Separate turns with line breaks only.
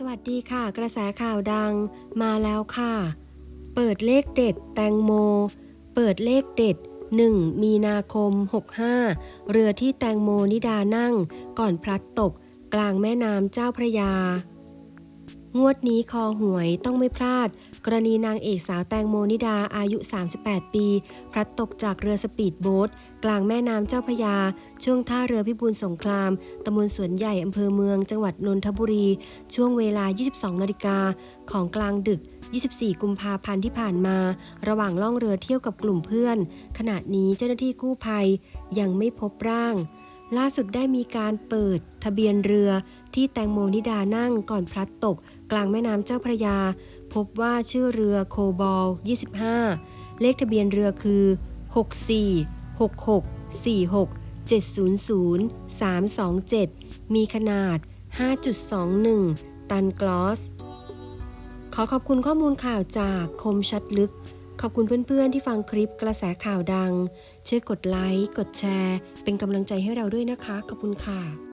สวัสดีค่ะ กระแสข่าวดังมาแล้วค่ะ เปิดเลขเด็ดแตงโม เปิดเลขเด็ด 1 มีนาคม 65 เรือที่แตงโมนิดานั่ง ก่อนพลัดตก กลางแม่น้ำเจ้าพระยา งวดนี้คอหวยต้องไม่พลาด กรณีนางเอกสาวแตงโมนิดาอายุ 38 ปี พลัดตกจากเรือสปีดโบ๊ทกลางแม่น้ำเจ้าพยา ช่วงท่าเรือพิบูลสงครามตำบลสวนใหญ่อำเภอเมือง จังหวัดนนทบุรี ช่วงเวลา 22 นาฬิกาของกลางดึก 24 กุมภาพันธ์ที่ผ่านมา ระหว่างล่องเรือเที่ยวกับกลุ่มเพื่อน ขณะนี้เจ้าหน้าที่กู้ภัยยังไม่พบร่าง ล่าสุดได้มีการเปิดทะเบียนเรือที่แตงโมนิดานั่งก่อนพลัดตก กลางแม่น้ำเจ้าพระยา พบว่าชื่อเรือโคบอล 25 เลขทะเบียนเรือคือ 64 66 46 700 327 มีขนาด 5.21 ตันกลอส ขอขอบคุณข้อมูลข่าวจากคมชัดลึก ขอบคุณเพื่อนๆ ที่ฟังคลิปกระแสข่าวดัง ช่วยกดไลค์ กดแชร์ เป็นกำลังใจให้เราด้วยนะคะ ขอบคุณค่ะ